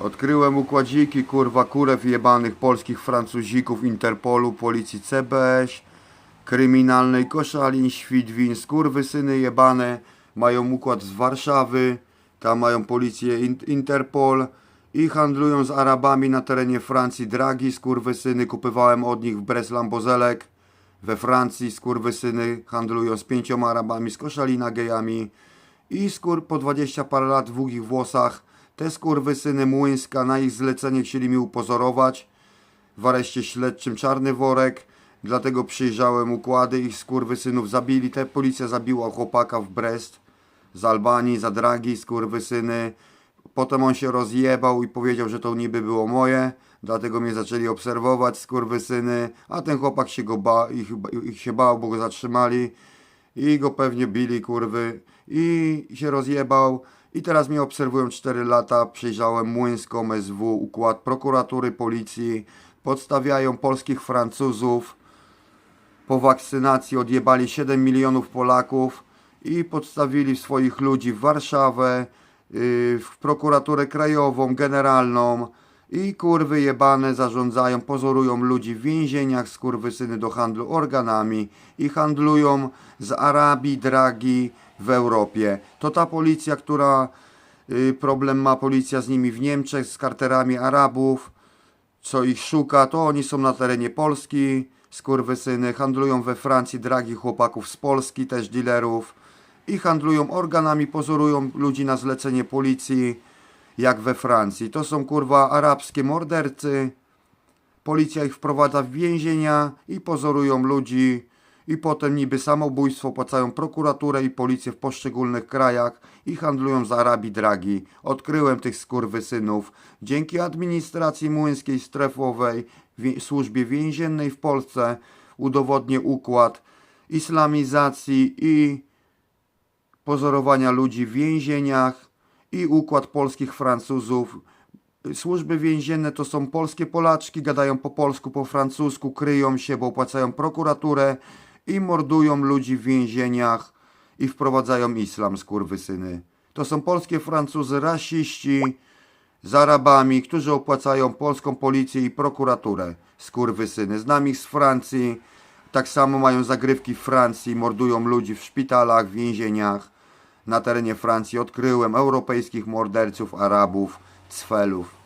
Odkryłem układziki, kurwa, kurew jebanych polskich Francuzików, Interpolu, policji CBŚ, kryminalnej Koszalin, Świdwin, skurwysyny jebane, mają układ z Warszawy, tam mają policję in- Interpol i handlują z Arabami na terenie Francji dragi, skurwysyny, kupywałem od nich w Breslan-Bozelek, we Francji skurwysyny handlują z pięcioma Arabami, z Koszalina gejami i skur po 20 parę lat w długich włosach. Te skurwysyny Młyńska na ich zlecenie chcieli mi upozorować w areszcie śledczym Czarny Worek. Dlatego przyjrzałem układy ich skurwysynów zabili. Te policja zabiła chłopaka w Brest z Albanii za dragi skurwysyny. Potem on się rozjebał i powiedział, że to niby było moje. Dlatego mnie zaczęli obserwować skurwysyny. A ten chłopak się go ba ich, ich się bał, bo go zatrzymali i go pewnie bili kurwy. I się rozjebał. I teraz mnie obserwują 4 lata, przejrzałem Młyńską SW, układ prokuratury, policji, podstawiają polskich Francuzów, po wakcynacji odjebali 7 milionów Polaków i podstawili swoich ludzi w Warszawę, yy, w prokuraturę krajową, generalną i kurwy jebane zarządzają, pozorują ludzi w więzieniach, skurwysyny do handlu organami i handlują z Arabii dragi w Europie. To ta policja, która yy, problem ma policja z nimi w Niemczech, z karterami Arabów, co ich szuka, to oni są na terenie Polski, skurwysyny, handlują we Francji dragi chłopaków z Polski, też dealerów. I handlują organami, pozorują ludzi na zlecenie policji, jak we Francji. To są kurwa arabskie mordercy, policja ich wprowadza w więzienia i pozorują ludzi i potem niby samobójstwo płacają prokuraturę i policję w poszczególnych krajach i handlują z Arabii dragi. Odkryłem tych skurwysynów. Dzięki administracji młyńskiej strefowej, wie, służbie więziennej w Polsce udowodnię układ islamizacji i pozorowania ludzi w więzieniach i układ polskich Francuzów. Służby więzienne to są polskie Polaczki, gadają po polsku, po francusku, kryją się, bo opłacają prokuraturę i mordują ludzi w więzieniach i wprowadzają islam, skurwysyny. To są polskie Francuzy, rasiści z Arabami, którzy opłacają polską policję i prokuraturę, skurwysyny. Znam ich z Francji, tak samo mają zagrywki w Francji, mordują ludzi w szpitalach, w więzieniach. Na terenie Francji odkryłem europejskich morderców, Arabów, Cfelów.